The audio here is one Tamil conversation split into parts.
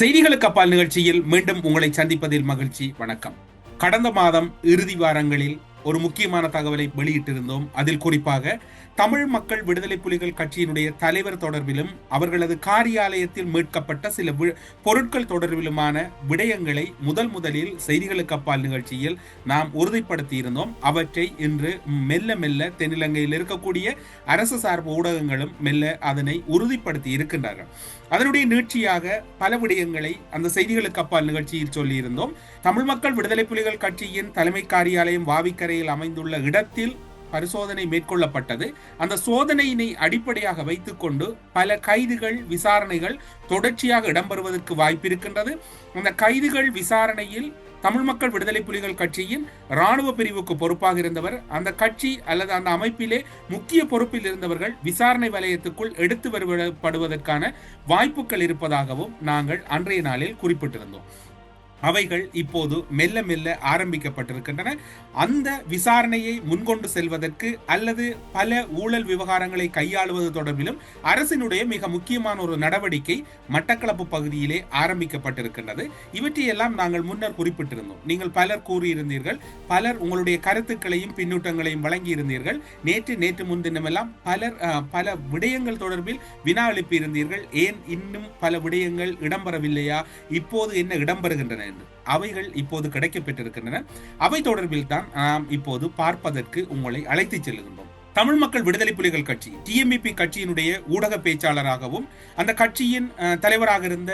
செய்திகளுக்கு அப்பால் நிகழ்ச்சியில் மீண்டும் உங்களை சந்திப்பதில் மகிழ்ச்சி. வணக்கம். கடந்த மாதம் இறுதி வாரங்களில் ஒரு முக்கியமான தகவலை வெளியிட்டிருந்தோம். அதில் குறிப்பாக தமிழ் மக்கள் விடுதலை புலிகள் கட்சியினுடைய தலைவர் தொடர்பிலும் அவர்களது காரியாலயத்தில் மீட்கப்பட்ட சில பொருட்கள் தொடர்பிலுமான விடயங்களை முதல் முதலில் செய்திகளுக்கு அப்பால் நிகழ்ச்சியில் நாம் உறுதிப்படுத்தி இருந்தோம் அவற்றை இன்று மெல்ல மெல்ல தென்னிலங்கையில் இருக்கக்கூடிய அரசு சார்பு ஊடகங்களும் மெல்ல அதனை உறுதிப்படுத்தி இருக்கின்றார்கள் அதனுடைய நீட்சியாக பல விடயங்களை அந்த செய்திகளுக்கு அப்பால் நிகழ்ச்சியில் சொல்லியிருந்தோம். தமிழ் மக்கள் விடுதலை புலிகள் கட்சியின் தலைமை காரியாலயம் வாவிக்கரையில் அமைந்துள்ள இடத்தில் பரிசோதனை மேற்கொள்ளப்பட்டது. அந்த சோதனையினை அடிப்படையாக வைத்துக்கொண்டு பல கைதுகள் விசாரணைகள் தொடர்ச்சியாக இடம்பெறுவதற்கு வாய்ப்பு இருக்கின்றது அந்த கைதுகள் விசாரணையில் தமிழ் மக்கள் விடுதலை புலிகள் கட்சியின் ராணுவ பிரிவுக்கு பொறுப்பாக இருந்தவர் அந்த கட்சி அல்லது அந்த அமைப்பிலே முக்கிய பொறுப்பில் இருந்தவர்கள் விசாரணை வலயத்துக்குள் எடுத்து வருவதற்கான வாய்ப்புகள் இருப்பதாகவும் நாங்கள் அன்றைய நாளில் குறிப்பிட்டிருந்தோம். அவைகள் இப்போது மெல்ல மெல்ல ஆரம்பிக்கப்பட்டிருக்கின்றன. அந்த விசாரணையை முன்கொண்டு செல்வதற்கு அல்லது பல ஊழல் விவகாரங்களை கையாளுவது தொடர்பிலும் அரசினுடைய மிக முக்கியமான ஒரு நடவடிக்கை மட்டக்களப்பு பகுதியிலே ஆரம்பிக்கப்பட்டிருக்கின்றது. இவற்றையெல்லாம் நாங்கள் முன்னர் குறிப்பிட்டிருந்தோம். நீங்கள் பலர் கூறியிருந்தீர்கள். பலர் உங்களுடைய கருத்துக்களையும் பின்னூட்டங்களையும் வழங்கியிருந்தீர்கள். நேற்று நேற்று முன்தினமெல்லாம் பலர் பல விடயங்கள் தொடர்பில் வினா எழுப்பியிருந்தீர்கள் ஏன் இன்னும் பல விடயங்கள் இடம்பெறவில்லையா? இப்போது என்ன இடம்பெறுகின்றன? என்று அவைகள் இப்போது கிடைக்கப்பெற்றிருக்கின்றன. அவை தொடர்பில் தான் நாம் இப்போது பார்ப்பதற்கு உங்களை அழைத்துச் செல்கின்றோம் தமிழ் மக்கள் விடுதலை புலிகள் கட்சி டிஎம்இபி கட்சியினுடைய ஊடக பேச்சாளராகவும் அந்த கட்சியின் தலைவராக இருந்த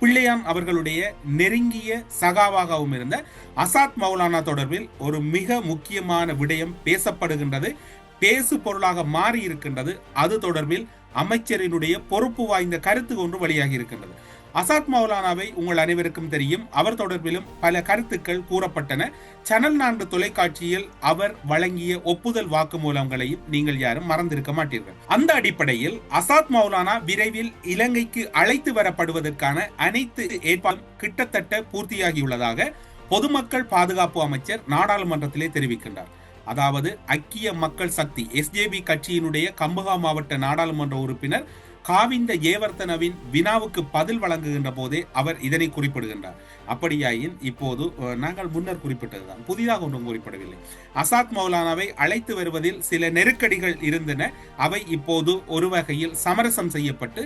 பிள்ளையான் அவர்களுடைய நெருங்கிய சகாவாகவும் இருந்த அசாத் மௌலானா தொடர்பில் ஒரு மிக முக்கியமான விடயம் பேசப்படுகின்றது பேசு பொருளாக மாறி இருக்கின்றது அது தொடர்பில் அமைச்சரினுடைய பொறுப்பு வாய்ந்த கருத்து ஒன்று வெளியாகி இருக்கின்றது அசாத் மௌலானாவை உங்கள் அனைவருக்கும் தெரியும். அவர் தொடர்பிலும் பல கருத்துக்கள் கூறப்பட்டன. சேனல் நான்கு தொலைக்காட்சியில் அவர் வழங்கிய ஒப்புதல் வாக்குமூலங்களையும் நீங்கள் யாரும் மறந்திருக்க மாட்டீர்கள். அந்த அடிப்படையில் அசாத் மௌலானா விரைவில் இலங்கைக்கு அழைத்து வரப்படுவதற்கான அனைத்து ஏற்பாடும் கிட்டத்தட்ட பூர்த்தியாகியுள்ளதாக பொதுமக்கள் பாதுகாப்பு அமைச்சர் நாடாளுமன்றத்திலே தெரிவிக்கின்றார். அதாவது ஐக்கிய மக்கள் சக்தி எஸ்ஜேபி கட்சியினுடைய கம்பகா மாவட்ட நாடாளுமன்ற உறுப்பினர் காவிந்த ஏவர்த்தனவின் வினாவுக்கு பதில் வழங்குகின்ற போதே அவர் இதனை குறிப்பிடுகின்றார். அப்படியாயின் இப்போது நாங்கள் முன்னர் குறிப்பிட்டதுதான். புதிதாக ஒன்றும் குறிப்பிடவில்லை. அசாத் மௌலானாவை அழைத்து வருவதில் சில நெருக்கடிகள் இருந்தன. அவை இப்போது ஒரு வகையில் சமரசம் செய்யப்பட்டு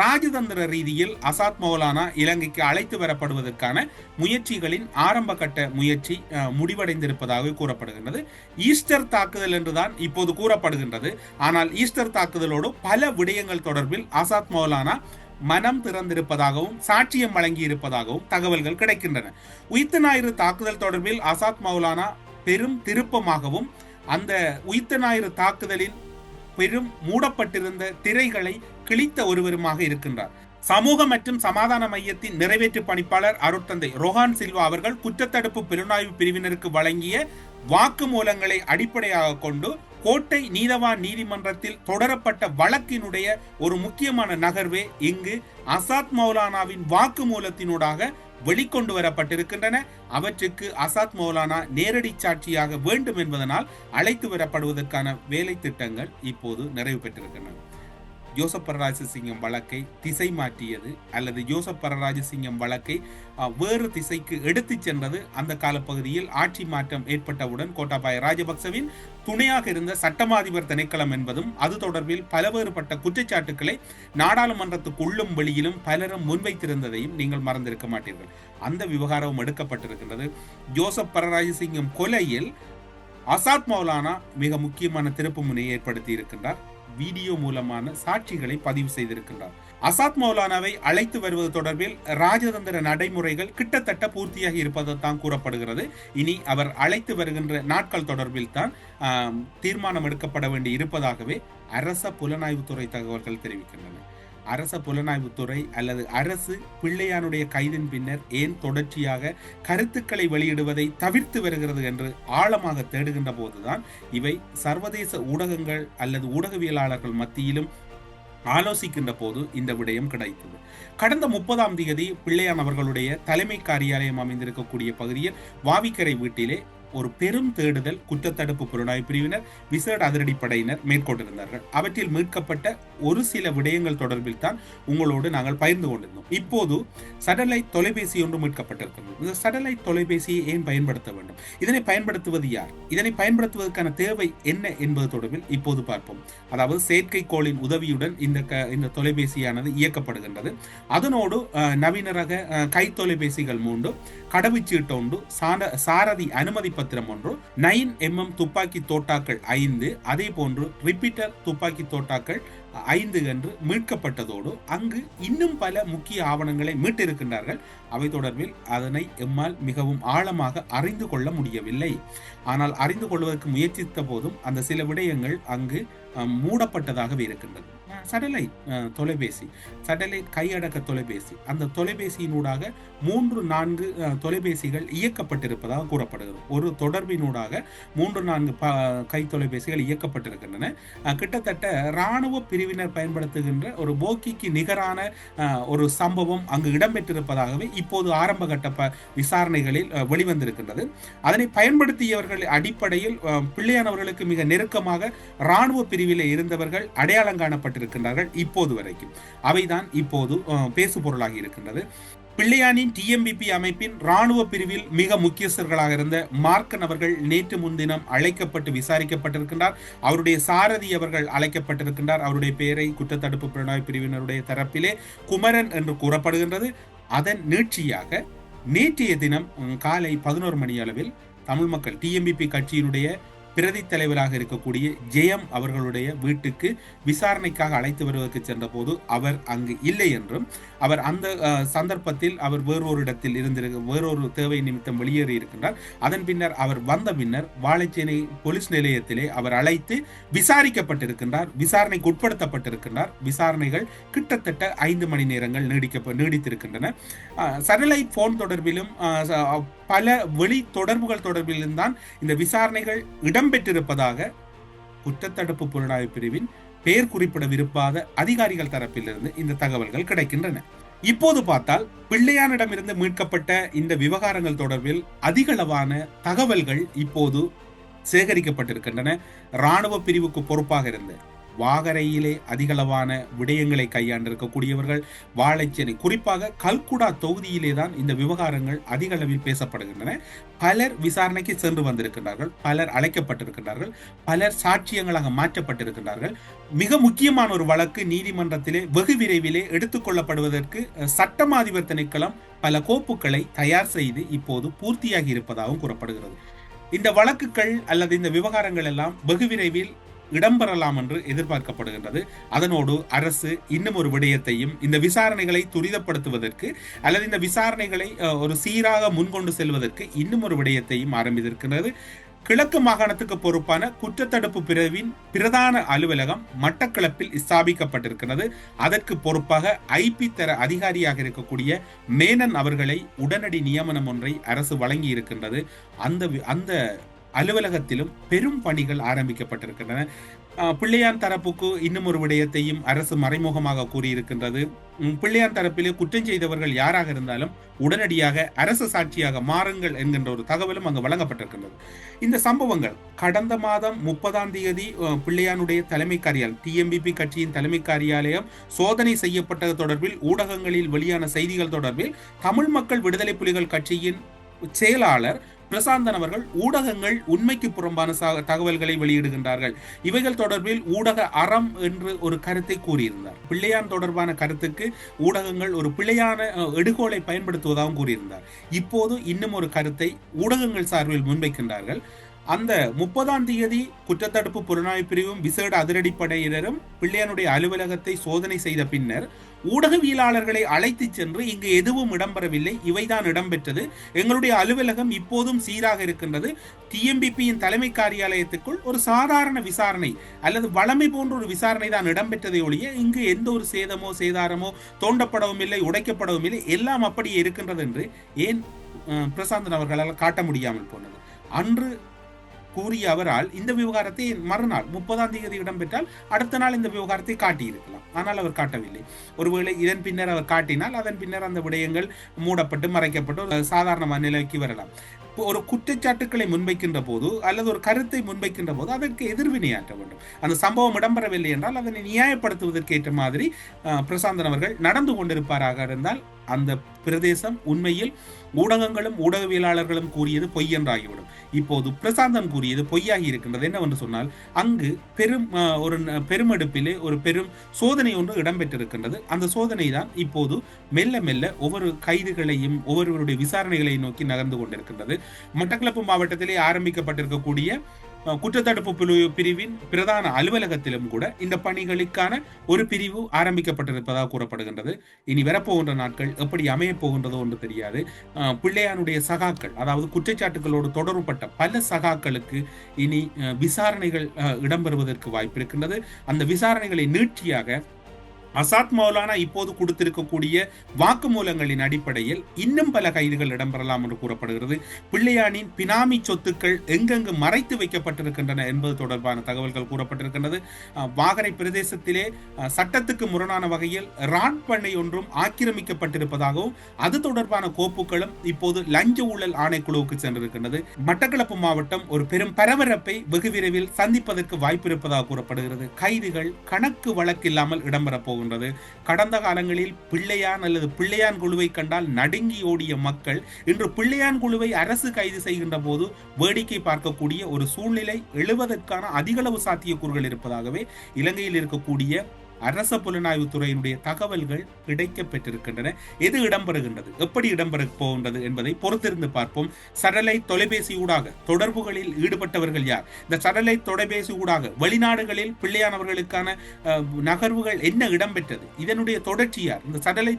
ராஜதந்திர ரீதியில் அசாத் மௌலானா இலங்கைக்கு அழைத்து வரப்படுவதற்கான முயற்சிகளின் ஆரம்ப கட்ட முயற்சி அஹ், முடிவடைந்திருப்பதாக கூறப்படுகின்றது. ஈஸ்டர் தாக்குதல் என்றுதான் இப்போது கூறப்படுகின்றது. ஆனால் ஈஸ்டர் தாக்குதலோடு பல விடயங்கள் தொடர்பில் ஆசாத் மௌலானா மனம் திறந்திருப்பதாகவும் சாட்சியம் வழங்கியிருப்பதாகவும் தகவல்கள் கிடைக்கின்றன. உயித்து ஞாயிறு தாக்குதல் தொடர்பில் ஆசாத் மௌலானா பெரும் திருப்பமாகவும் அந்த உயிர்த்த ஞாயிறு தாக்குதலின் பெரும் மூடப்பட்டிருந்த திரைகளை கிழித்த ஒருவருமாக இருக்கின்றார். சமூக மற்றும் சமாதான மையத்தின் நிறைவேற்று பணிப்பாளர் அருட்தந்தை ரொஹான் சில்வா அவர்கள் குற்றத்தடுப்பு புலனாய்வு பிரிவினருக்கு வழங்கிய வாக்கு மூலங்களை அடிப்படையாக கொண்டு கோட்டை நீதவான் நீதிமன்றத்தில் தொடரப்பட்ட வழக்கினுடைய ஒரு முக்கியமான நகர்வே இங்கு அசாத் மௌலானாவின் வாக்குமூலத்தினூடாக வெளிக்கொண்டு வரப்பட்டிருக்கின்றன. அவற்றுக்கு அசாத் மௌலானா நேரடி சாட்சியாக வேண்டும் என்பதனால் அழைத்து வரப்படுவதற்கான வேலை திட்டங்கள் இப்போது நிறைவு பெற்றிருக்கின்றன. ஜோசப் பரராஜசிங்கம் வழக்கை திசை மாற்றியது அல்லது ஜோசப் பரராஜசிங்கம் வழக்கை வேறு திசைக்கு எடுத்து சென்றது. அந்த காலப்பகுதியில் ஆட்சி மாற்றம் ஏற்பட்டவுடன் கோட்டாபாய ராஜபக்சவின் துணையாக இருந்த சட்டமாதிபர் திணைக்களம் என்பதும் அது தொடர்பில் பலவேறுபட்ட குற்றச்சாட்டுக்களை நாடாளுமன்றத்துக்குள்ளும் வெளியிலும் பலரும் முன்வைத்திருந்ததையும் நீங்கள் மறந்திருக்க மாட்டீர்கள். அந்த விவகாரம் எடுக்கப்பட்டிருக்கின்றது. ஜோசப் பரராஜசிங்கம் கொலையில் அசாத் மௌலானா மிக முக்கியமான திருப்பு முனையை ஏற்படுத்தி இருக்கின்றார். வீடியோ மூலமான சாட்சிகளை பதிவு செய்திருக்கின்றார். அசாத் மௌலானாவை அழைத்து வருவது தொடர்பில் ராஜதந்திர நடைமுறைகள் கிட்டத்தட்ட பூர்த்தியாகி இருப்பது தான் கூறப்படுகிறது. இனி அவர் அழைத்து வருகின்ற நாட்கள் தொடர்பில் தான் தீர்மானம் எடுக்கப்பட வேண்டி இருப்பதாகவே அரச புலனாய்வுத்துறை தகவல்கள் தெரிவிக்கின்றன. அரச புலனாய்வுத்துறை அல்லது அரசு பிள்ளையானுடைய கைதின் பின்னர் ஏன் தொடர்ச்சியாக கருத்துக்களை வெளியிடுவதை தவிர்த்து வருகிறது என்று ஆழமாக தேடுகின்ற போதுதான் இவை சர்வதேச ஊடகங்கள் அல்லது ஊடகவியலாளர்கள் மத்தியிலும் ஆலோசிக்கின்ற போது இந்த விடயம் கிடைத்தது. கடந்த முப்பதாம் தேதி பிள்ளையான் அவர்களுடைய தலைமை காரியாலயம் அமைந்திருக்கக்கூடிய பகுதியில் வாவிக்கரை வீட்டிலே ஒரு பெரும் தேடுதல் குற்றத்தடுப்பு புலனாய்வு பிரிவினர் விசேட அதிரடிப்படையினர் மேற்கொண்டிருந்தார்கள். அவற்றில் மீட்கப்பட்ட ஒரு சில விடயங்கள் தொடர்பில் தான் உங்களோடு நாங்கள் பகிர்ந்து கொண்டிருந்தோம். இப்போது சடலைட் தொலைபேசி ஒன்று மீட்கப்பட்டிருக்கிறது. இந்த சடலைட் தொலைபேசியை ஏன் பயன்படுத்த வேண்டும்? இதனை பயன்படுத்துவது யார்? இதனை பயன்படுத்துவதற்கான தேவை என்ன என்பது தொடர்பில் இப்போது பார்ப்போம். அதாவது செயற்கைக்கோளின் உதவியுடன் இந்த க- இந்த தொலைபேசியானது இயக்கப்படுகின்றது. அதனோடு நவீன ரக கை தொலைபேசிகள் மூன்று கடவுச்சீட்டு ஒன்று சார- சாரதி அனுமதி பத்திரம் ஒன்று நைன் எம்எம் துப்பாக்கி தோட்டாக்கள் ஐந்து அதே போன்று ரிப்பீட்டர் துப்பாக்கி தோட்டாக்கள் ஐந்து என்று மீட்கப்பட்டதோடு அங்கு இன்னும் பல முக்கிய ஆவணங்களை மீட்டிருக்கின்றார்கள். அவை தொடர்பில் அதனை எம்மால் மிகவும் ஆழமாக அறிந்து கொள்ள முடியவில்லை. ஆனால் அறிந்து கொள்வதற்கு முயற்சித்த போதும் அந்த சில விடயங்கள் அங்கு மூடப்பட்டதாகவே இருக்கின்றது சேட்டலைட் uh, தொலைபேசி சேட்டலைட் கையடக்க தொலைபேசி. அந்த தொலைபேசியினூடாக மூன்று நான்கு uh, தொலைபேசிகள் இயக்கப்பட்டிருப்பதாக கூறப்படுகிறது. ஒரு தொடர்பினூடாக மூன்று நான்கு ப கை தொலைபேசிகள் இயக்கப்பட்டிருக்கின்றன. கிட்டத்தட்ட இராணுவ பிரிவினர் பயன்படுத்துகின்ற ஒரு போக்கிக்கு நிகரான ஒரு சம்பவம் அங்கு இடம்பெற்றிருப்பதாகவே இப்போது ஆரம்ப கட்ட ப விசாரணைகளில் வெளிவந்திருக்கின்றது. அதனை பயன்படுத்தியவர்கள் அடிப்படையில் பிள்ளையானவர்களுக்கு மிக நெருக்கமாக இராணுவ பிரிவில் இருந்தவர்கள் அடையாளம் காணப்பட்டிருக்கின்றார்கள் இப்போது வரைக்கும். அவைதான் இப்போது பேசு பொருளாகி இருக்கின்றது. பிள்ளையானின் டிஎம்பிபி அமைப்பின் ராணுவ பிரிவில் மிக முக்கியஸ்தர்களாக இருந்த மார்க்கன் அவர்கள் நேற்று முன்தினம் அழைக்கப்பட்டு விசாரிக்கப்பட்டிருக்கின்றார். அவருடைய சாரதி அவர்கள் அழைக்கப்பட்டிருக்கின்றார். அவருடைய பெயரை குற்றத்தடுப்பு புலனாய்வு பிரிவினருடைய தரப்பிலே குமரன் என்று கூறப்படுகின்றது. அதன் நீட்சியாக நேற்றைய தினம் காலை பதினோரு மணி அளவில் தமிழ் மக்கள் டிஎம்பிபி கட்சியினுடைய பிரதி தலைவராக இருக்கக்கூடிய ஜெயம் அவர்களுடைய வீட்டுக்கு விசாரணைக்காக அழைத்து வருவதற்கு சென்றபோது அவர் அங்கு இல்லை என்றும் அவர் அந்த சந்தர்ப்பத்தில் அவர் வேறொரு இடத்தில் இருந்திருக்க வேறொரு தேவை நிமித்தம் வெளியேறி இருக்கின்றார். அதன் பின்னர் அவர் வந்த பின்னர் வாழைச்சேனை போலீஸ் நிலையத்திலே அவர் அழைத்து விசாரிக்கப்பட்டிருக்கின்றார் விசாரணைக்கு உட்படுத்தப்பட்டிருக்கின்றார். விசாரணைகள் கிட்டத்தட்ட ஐந்து மணி நேரங்கள் நீடிக்க நீடித்திருக்கின்றன. சேட்டலைட் போன் தொடர்பிலும் பல வெளி தொடர்புகள் தொடர்பிலும் தான் இந்த விசாரணைகள் இடம்பெற்றிருப்பதாக குற்றத்தடுப்பு புலனாய்வு பிரிவின் பெயர் குறிப்பிட விரும்பாத அதிகாரிகள் தரப்பிலிருந்து இந்த தகவல்கள் கிடைக்கின்றன. இப்போது பார்த்தால் பிள்ளையானிடமிருந்து மீட்கப்பட்ட இந்த விவகாரங்கள் தொடர்பில் அதிகளவான தகவல்கள் இப்போது சேகரிக்கப்பட்டிருக்கின்றன. இராணுவ பிரிவுக்கு பொறுப்பாக இருந்த வாகரையிலே அதிகளவான விடயங்களை கையாண்டிருக்கக்கூடியவர்கள். வாழைச்சேனை குறிப்பாக கல்குடா தொகுதியிலே தான் இந்த விவகாரங்கள் அதிக அளவில் பேசப்படுகின்றன. பலர் விசாரணைக்கு சென்று வந்திருக்கின்றார்கள் பலர் அழைக்கப்பட்டிருக்கின்றார்கள் பலர் சாட்சியங்களாக மாற்றப்பட்டிருக்கின்றார்கள். மிக முக்கியமான ஒரு வழக்கு நீதிமன்றத்திலே வெகு விரைவிலே எடுத்துக்கொள்ளப்படுவதற்கு அஹ், சட்டமா அதிபர் திணைக்களம் பல கோப்புகளை தயார் செய்து இப்போது பூர்த்தியாகி இருப்பதாகவும் கூறப்படுகிறது. இந்த வழக்குகள் அல்லது இந்த விவகாரங்கள் எல்லாம் வெகு விரைவில் இடம்பெறலாம் என்று எதிர்பார்க்கப்படுகின்றது. அதனோடு அரசு இன்னும் ஒரு விடயத்தையும் இந்த விசாரணைகளை துரிதப்படுத்துவதற்கு அல்லது இந்த விசாரணைகளை ஒரு சீராக முன்கொண்டு செல்வதற்கு இன்னும் ஒரு விடயத்தையும் ஆரம்பித்திருக்கின்றது. கிழக்கு மாகாணத்துக்கு பொறுப்பான குற்றத்தடுப்பு பிரிவின் பிரதான அலுவலகம் மட்டக்களப்பில் ஸ்தாபிக்கப்பட்டிருக்கிறது அதற்கு பொறுப்பாக ஐபி தர அதிகாரியாக இருக்கக்கூடிய மேனன் அவர்களை உடனடி நியமனம் ஒன்றை அரசு வழங்கி இருக்கின்றது அந்த அந்த அலுவலகத்திலும் பெரும் பணிகள் ஆரம்பிக்கப்பட்டிருக்கின்றன. பிள்ளையான் தரப்புக்கு இன்னும் ஒரு விடயத்தையும் அரசு மறைமுகமாக கூறியிருக்கின்றது. பிள்ளையான் தரப்பிலே குற்றம் செய்தவர்கள் யாராக இருந்தாலும் உடனடியாக அரசு சாட்சியாக மாறுங்கள் என்கின்ற ஒரு தகவலும் அங்கு வழங்கப்பட்டிருக்கின்றது. இந்த சம்பவங்கள் கடந்த மாதம் முப்பதாம் தேதி பிள்ளையானுடைய தலைமை காரியாலயம் டிஎம்பிபி கட்சியின் தலைமை காரியாலயம் சோதனை செய்யப்பட்டது தொடர்பில் ஊடகங்களில் வெளியான செய்திகள் தொடர்பில் தமிழ் மக்கள் விடுதலை புலிகள் கட்சியின் செயலாளர் பிரசாந்தன் அவர்கள் ஊடகங்கள் உண்மைக்கு புறம்பான தகவல்களை வெளியிடுகின்றார்கள். இவைகள் தொடர்பில் ஊடக அறம் என்று ஒரு கருத்தை கூறியிருந்தார். பிள்ளையான் தொடர்பான கருத்துக்கு ஊடகங்கள் ஒரு பிழையான எடுகோலை பயன்படுத்துவதாகவும் கூறியிருந்தார். இப்போது இன்னும் ஒரு கருத்தை ஊடகங்கள் சார்பில் முன்வைக்கின்றார்கள். அந்த முப்பதாம் தேதி குற்றத்தடுப்பு புலனாய்வு பிரிவும் விசேட அதிரடிப்படையினரும் பிள்ளையானுடைய அலுவலகத்தை சோதனை செய்த பின்னர் ஊடகவியலாளர்களை அழைத்து சென்று இங்கு எதுவும் இடம்பெறவில்லை. இவைதான் இடம்பெற்றது. எங்களுடைய அலுவலகம் இப்போதும் சீராக இருக்கின்றது. டிஎம்பிபியின் தலைமை காரியாலயத்துக்குள் ஒரு சாதாரண விசாரணை அல்லது வளமை போன்ற ஒரு விசாரணை தான் இடம்பெற்றதை ஒழிய இங்கு எந்த ஒரு சேதமோ சேதாரமோ தோண்டப்படவும் இல்லை உடைக்கப்படவும் இல்லை. எல்லாம் அப்படியே இருக்கின்றது என்று ஏன் பிரசாந்தன் அவர்களால் காட்ட முடியாமல் போனது. அன்று கூறிய அவரால் இந்த விவகாரத்தை மறுநாள் முப்பதாம் தேதி இடம்பெற்றால் அடுத்த நாள் இந்த விவகாரத்தை காட்டியிருக்கலாம். ஆனால் அவர் காட்டவில்லை. ஒருவேளை இதன் பின்னர் அவர் காட்டினால் அதன் பின்னர் அந்த விடயங்கள் மூடப்பட்டு மறைக்கப்பட்டு ஒரு சாதாரணமான நிலைக்கு வரலாம். ஒரு குற்றச்சாட்டுக்களை முன்வைக்கின்ற போது அல்லது ஒரு கருத்தை முன்வைக்கின்ற போது அதற்கு எதிர்வினையாற்ற வேண்டும். அந்த சம்பவம் இடம்பெறவில்லை என்றால் அதனை நியாயப்படுத்துவதற்கு ஏற்ற மாதிரி பிரசாந்தன் அவர்கள் நடந்து கொண்டிருப்பாராக இருந்தால் அந்த பிரதேசம் உண்மையில் ஊடகங்களும் ஊடகவியலாளர்களும் கூறியது பொய் என்றாகிவிடும். இப்போது பிரசாந்தம் கூறியது பொய்யாகி இருக்கின்றது. என்னவென்று சொன்னால் அங்கு பெரும் ஒரு பெருமெடுப்பிலே ஒரு பெரும் சோதனை ஒன்று இடம்பெற்றிருக்கின்றது. அந்த சோதனை தான் இப்போது மெல்ல மெல்ல ஒவ்வொரு கைதுகளையும் ஒவ்வொருவருடைய விசாரணைகளையும் நோக்கி நகர்ந்து கொண்டிருக்கின்றது. மட்டக்களப்பு மாவட்டத்திலே ஆரம்பிக்கப்பட்டிருக்கக்கூடிய குற்றத்தடுப்பு பிரிவு பிரிவின் பிரதான அலுவலகத்திலும் கூட இந்த பணிகளுக்கான ஒரு பிரிவு ஆரம்பிக்கப்பட்டிருப்பதாக கூறப்படுகின்றது. இனி வரப்போகின்ற நாட்கள் எப்படி அமையப் போகின்றதோ என்று தெரியாது. பிள்ளையானுடைய சகாக்கள் அதாவது குற்றச்சாட்டுகளோடு தொடர்புபட்ட பல சகாக்களுக்கு இனி விசாரணைகள் இடம்பெறுவதற்கு வாய்ப்பு இருக்கின்றது அந்த விசாரணைகளை நீட்சியாக அசாத் மௌலானா இப்போது கொடுத்திருக்கக்கூடிய வாக்குமூலங்களின் அடிப்படையில் இன்னும் பல கைதுகள் இடம்பெறலாம் என்று கூறப்படுகிறது. பிள்ளையானின் பினாமி சொத்துக்கள் எங்கெங்கு மறைத்து வைக்கப்பட்டிருக்கின்றன என்பது தொடர்பான தகவல்கள் கூறப்பட்டிருக்கின்றது. வாகரை பிரதேசத்திலே சட்டத்துக்கு முரணான வகையில் ராட் பண்ணை ஒன்றும் ஆக்கிரமிக்கப்பட்டிருப்பதாகவும் அது தொடர்பான கோப்புகளும் இப்போது லஞ்ச ஊழல் ஆணைக்குழுவுக்கு சென்றிருக்கின்றது. மட்டக்களப்பு மாவட்டம் ஒரு பெரும் பரபரப்பை வெகு விரைவில் சந்திப்பதற்கு வாய்ப்பு இருப்பதாக கூறப்படுகிறது. கைதுகள் கணக்கு வழக்கில்லாமல் இடம்பெறப் போகின்றது. கடந்த காலங்களில் பிள்ளையான் அல்லது பிள்ளையான் குழுவை கண்டால் நடுங்கி ஓடிய மக்கள் இன்று பிள்ளையான் குழுவை அரசு கைது செய்கின்ற போது வேடிக்கை பார்க்கக்கூடிய ஒரு சூழ்நிலை எழுவதற்கான அதிகளவு சாத்தியக்கூறுகள் இருப்பதாகவே இலங்கையில் இருக்கக்கூடிய அரச புலனாய்வு துறையினுடைய தகவல்கள் கிடைக்க பெற்றிருக்கின்றன எது இடம்பெறுகின்றது? எப்படி இடம்பெற போகின்றது என்பதை பொறுத்திருந்து பார்ப்போம். சடலை தொலைபேசி ஊடாக தொடர்புகளில் ஈடுபட்டவர்கள் யார்? இந்த சடலை தொலைபேசி ஊடாக வெளிநாடுகளில் பிள்ளையானவர்களுக்கான நகர்வுகள் என்ன இடம்பெற்றது? இதனுடைய தொடர்ச்சி யார்? இந்த சடலை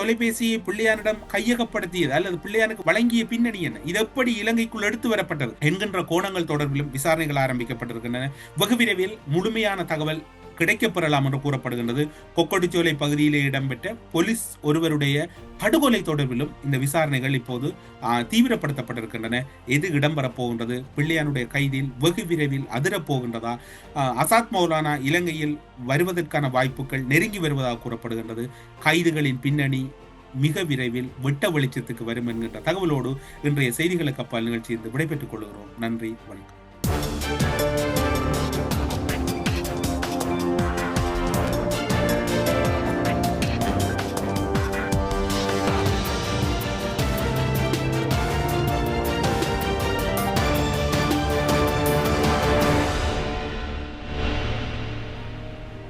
தொலைபேசியை பிள்ளையானிடம் கையகப்படுத்தியது அல்லது பிள்ளையானுக்கு வழங்கிய பின்னணி என்ன? இது எப்படி இலங்கைக்குள் எடுத்து வரப்பட்டது? என்கின்ற கோணங்கள் தொடர்பிலும் விசாரணைகள் ஆரம்பிக்கப்பட்டிருக்கின்றன. வெகு விரைவில் முழுமையான தகவல் கிடைக்கப்பெறலாம் என்று கூறப்படுகின்றது. கொக்கொடிச்சோலை பகுதியிலே இடம்பெற்ற போலீஸ் ஒருவருடைய படுகொலை தொடர்பிலும் இந்த விசாரணைகள் இப்போது தீவிரப்படுத்தப்பட்டிருக்கின்றன. எது இடம்பெறப் போகின்றது? பிள்ளையானுடைய கைதில் வெகு விரைவில் அதிரப் போகின்றதா? அசாத் மௌலானா இலங்கையில் வருவதற்கான வாய்ப்புகள் நெருங்கி வருவதாக கூறப்படுகின்றது. கைதுகளின் பின்னணி மிக விரைவில் வெட்ட வெளிச்சத்துக்கு வரும் என்கின்ற தகவலோடு இன்றைய செய்திகளுக்கு அப்பால் நிகழ்ச்சியில் விடைபெற்றுக் கொள்கிறோம். நன்றி வணக்கம்.